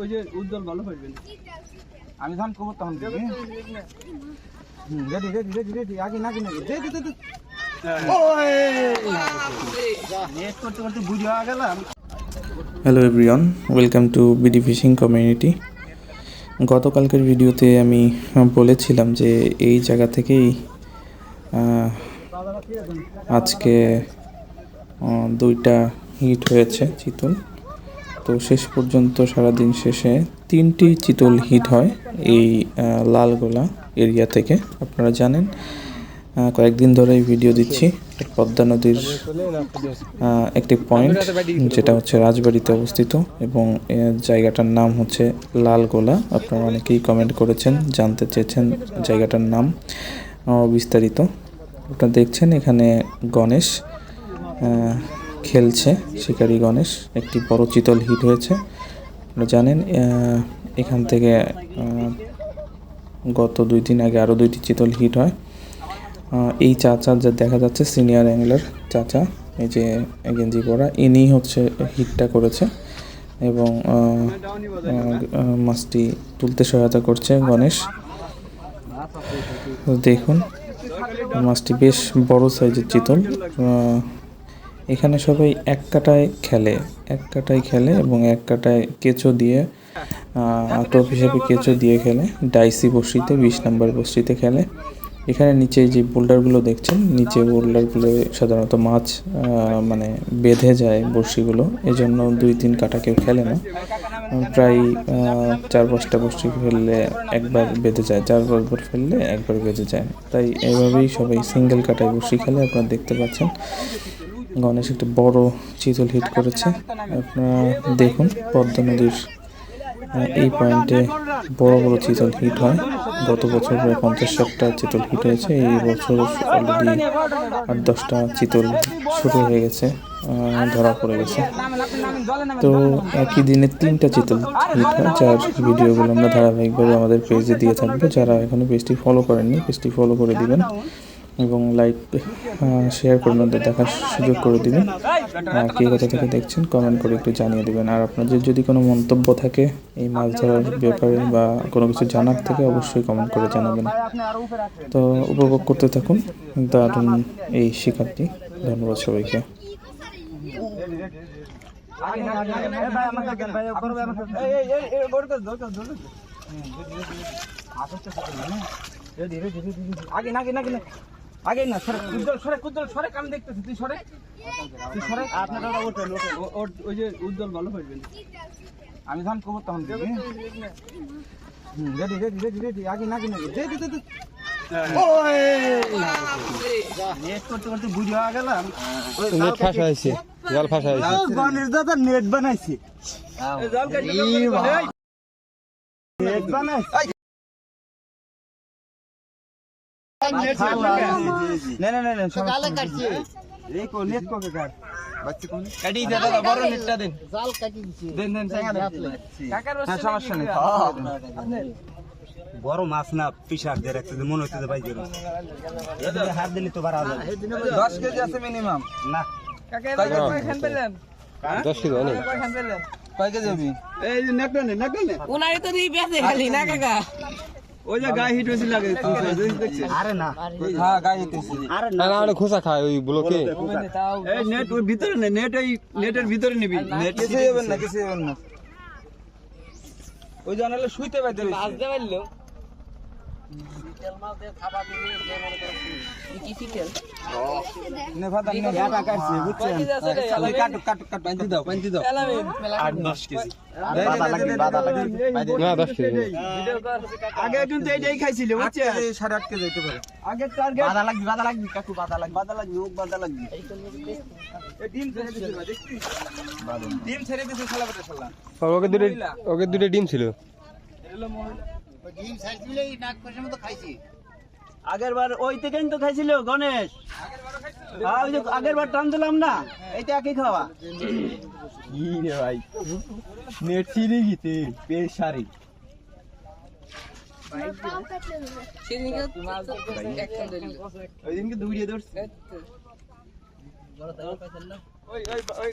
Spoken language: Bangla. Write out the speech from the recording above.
ওই যে উজ্জ্বল ভালো আমি তখন রেডি রেডি রেডি রেডি আগে নাকি নাকি। Hello everyone welcome to BD fishing community গতকালকের ভিডিওতে আমি বলেছিলাম যে এই জায়গা থেকেই আজকে দুইটা হিট হয়েছে চিতল। তো শেষ পর্যন্ত সারাদিন শেষে তিনটি চিতল হিট হয় এই লালগোলা এরিয়া থেকে। আপনারা জানেন কয়েকদিন ধরে ভিডিও দিচ্ছি পদ্মা নদীর একটি পয়েন্ট যেটা হচ্ছে রাজবাড়িতে অবস্থিত এবং জায়গাটার নাম হচ্ছে লালগোলা। আপনারা অনেকেই কমেন্ট করেছেন, জানতে চেয়েছেন জায়গাটার নাম বিস্তারিত। আপনারা দেখছেন এখানে গণেশ খেলছে শিকারি গণেশ। একটি বড় চিতল হিট হয়েছে। আপনারা জানেন এখান থেকে গত দুই দিন আগে আরও দুইটি চিতল হিট হয়। এই চাচা যা দেখা যাচ্ছে, সিনিয়র অ্যাংলার চাচা, এই যে গেঞ্জি পরা, ইনি হচ্ছে হিটটা করেছে এবং মাছটি তুলতে সহায়তা করছে গণেশ। দেখুন, মাছটি বেশ বড় সাইজের চিতল এখানে সবাই এক কাটায় খেলে, এক কাটায় খেলে এবং এক কাটায় কেঁচো দিয়ে টোপ হিসেবে কেঁচো দিয়ে খেলে। ডাইসি বসিতে, বিশ নাম্বার বসিতে খেলে। এখানে নিচে যে বোল্ডারগুলো দেখছেন, নিচে বোল্ডারগুলো সাধারণত মাছ মানে বেঁধে যায় বড়শিগুলো। এই জন্য দুই তিন কাটা কেউ খেলে না। প্রায় চার পাঁচটা বড়শি ফেললে একবার বেঁধে যায়, চার পাঁচবার ফেললে একবার বেঁধে যায়। তাই এভাবেই সবাই সিঙ্গেল কাটায় বড়শি খেলে, আপনারা দেখতে পাচ্ছেন। গণেশ একটা বড় চিতল হিট করেছে। আপনারা দেখুন, পদ্মা নদীর এই পয়েন্টে বড় বড় চিতল হিট হয়। গত বছর প্রায় পঞ্চাশ ষাটটা চিতল হিট হয়েছে। এই বছর অলরেডি আট দশটা চিতল শুরু হয়ে গেছে ধরা পড়ে গেছে। তো একই দিনে তিনটা চিতল হিট হয়, যার ভিডিওগুলো আমরা ধারাবাহিকভাবে আমাদের পেজে দিয়ে থাকব। যারা এখনও পেজটি ফলো করেননি পেজটি ফলো করে দিবেন। এবং লাইক শেয়ার করে আমাদের দেখার সুযোগ করে দিবেন। আর কে কোথা থেকে দেখছেন কমেন্ট করে একটু জানিয়ে দেবেন। আর আপনাদের যদি কোনো মন্তব্য থাকে এই মাছ ধরার ব্যাপারে বা কোনো কিছু জানার থেকে, অবশ্যই কমেন্ট করে জানাবেন। তো উপভোগ করতে থাকুন। দারুণ এই শিকারটি। ধন্যবাদ সবাইকে। আগে রেডি আগে নাকি। আগে না সরে উজ্জ্বল সরে উজ্জ্বল সরে কাম দেখতেছি তুই সরে। তুই সরে। আপনারা ওঠেন ওঠেন ওর ওই যে উজ্জ্বল ভালো পারবেন আমি যখন কবর তখন দিবি রেডি রেডি রেডি রেডি আগে নাকি নাকি। রেডি রেডি নেট করতে করতে বুঝে নেট ফাঁসা হয়েছে জল ফাঁসা হয়েছে। গণেশ দাদা নেট বানাইছে। না না না না কালে কাটছে। এই নেট কো কাট বাচ্চা কোন? কাটি দে দাদা বড় নেটটা দেন। দেন দেন সাইয়া দেন কাকার হ্যাঁ সমস্যা নেই বড় মাছ না পিসার দিয়ে রাখছে মনে হচ্ছে যে ভাই জোর হাত দিলে তো বাড়া যাবে। দশ কেজি আছে মিনিমাম না। দশ নেই কয় কেজি হবে? এই যে নেটটা নে নেটটা নে। উনারে তো দিয়ে বেঁচে খালি না কাকা। ওই যে গায়ে হিট হয়েছিল লাগে আরে না। হ্যাঁ গাই দিতেছি আরে না। না ওটা খোসা খায় ওই ব্লকে এই নেট ওই ভিতরে নে নেট এই নেটের ভিতরে নিবি। নেট কিছু হবেন না কিছু হবেন না। ওই জানালে শুইতে পাইতে আসতে পারল। কি? ফিটেল নে ফাদা নে এটা কাটছে বুঝছেন ওই কাট কাট কাট বাঁধি দাও বাঁধি দাও। আট দশ কেজি। বাদা লাগবে বাদা লাগবে। না দশ কেজি। আগে কিন্তু এইটাই খাইছিল বুঝছে সাড়ে আট কেজি পারে। আগে টার্গেট বাদা লাগবে বাদা লাগবে কাকু বাদা লাগবে বাদা লাগবে ওক বাদা লাগবে। ডিম ছেড়ে দিছে দেখছিস? ডিম ছেড়ে দিছে শালা বেটা শালা। ওকে দুটো ওকে দুটো ডিম ছিল। আগের বার ওই থেকেই তো খাইছিল গণেশ। ওই যে আগের বার টান দিলাম না এইটা একই খাওয়া। কি রে ভাই নেট সারি। ধরলো ওই দিনকে দৌড়িয়ে ধরছে। ওই ওই ওই।